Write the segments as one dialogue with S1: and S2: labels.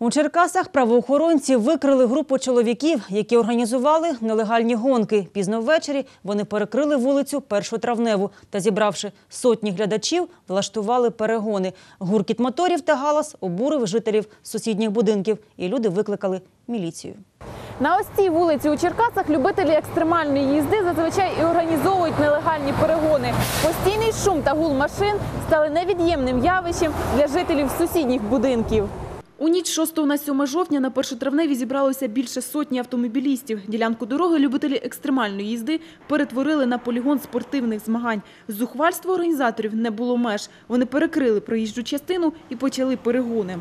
S1: У Черкасах правоохоронці викрили групу чоловіків, які організували нелегальні гонки. Пізно ввечері вони перекрили вулицю Першу травневу та, зібравши сотні глядачів, влаштували перегони. Гуркіт моторів та галас обурив жителів сусідніх будинків, і люди викликали міліцію.
S2: На ось цій вулиці у Черкасах любителі екстремальної їзди зазвичай і організовують нелегальні перегони. Постійний шум та гул машин стали невід'ємним явищем для жителів сусідніх будинків. У ніч 6 на 7 жовтня на першотравневі зібралося більше сотні автомобілістів. Ділянку дороги любителі екстремальної їзди перетворили на полігон спортивних змагань. Зухвальство організаторів не було меж. Вони перекрили проїжджу частину і почали перегони.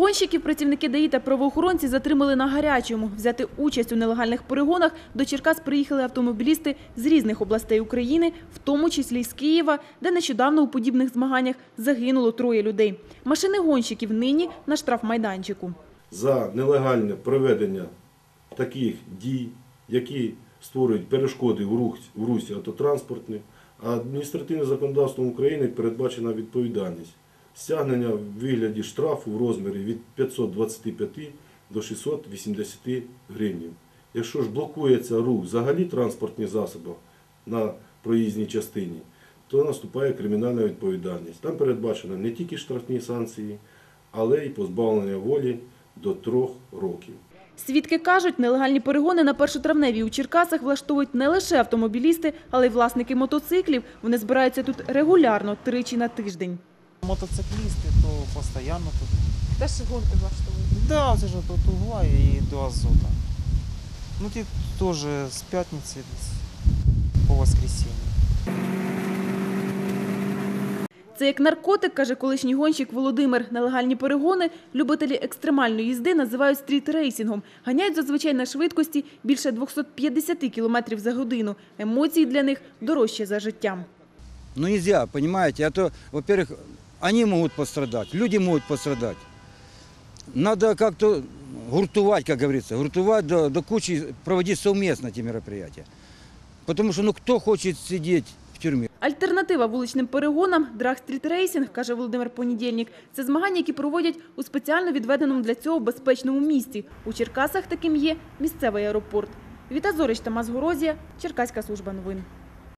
S2: Гонщиків працівники ДАІ та правоохоронці затримали на гарячому. Взяти участь у нелегальних перегонах до Черкас приїхали автомобілісти з різних областей України, в тому числі з Києва, де нещодавно у подібних змаганнях загинуло троє людей. Машини гонщиків нині на штрафмайданчику.
S3: за нелегальне проведення таких дій, які створюють перешкоди в, русі автотранспортних, адміністративним законодавством України передбачена відповідальність стягнення в вигляді штрафу в розмірі від 525 до 680 гривень. Якщо ж блокується рух взагалі транспортних засобів на проїзній частині, то наступає кримінальна відповідальність. Там передбачено не тільки штрафні санкції, але й позбавлення волі до трьох років.
S2: Свідки кажуть, нелегальні перегони на першотравневій у Черкасах влаштовують не лише автомобілісти, але й власники мотоциклів. Вони збираються тут регулярно, тричі на тиждень.
S4: Мотоциклісти, то постійно тут.
S2: Теж гонки влаштовують.
S4: Да, це ж от Угла і до Азота. Ну ті теж з п'ятниці десь по воскресенье.
S2: Це як наркотик, каже колишній гонщик Володимир. Нелегальні перегони любителі екстремальної їзди називають стріт-рейсінгом. Ганяють зазвичай на швидкості більше 250 км за годину. Емоції для них дорожче за життям.
S5: Ну нельзя, понимаете, а то, во-первых, они могут пострадать, люди могут пострадать. Надо как-то гуртовать, как говорится, гуртовать до, до кучи, проводить совместно эти мероприятия. Потому что ну кто хочет сидеть в тюрьме?
S2: Альтернатива вуличним перегонам – драг-стріт-рейсінг, каже Володимир Понедільник. Це змагання, які проводять у спеціально відведеному для цього безпечному місці. У Черкасах таким є місцевий аеропорт. Віта Зорич, Тамас Горозія, Черкаська служба новин.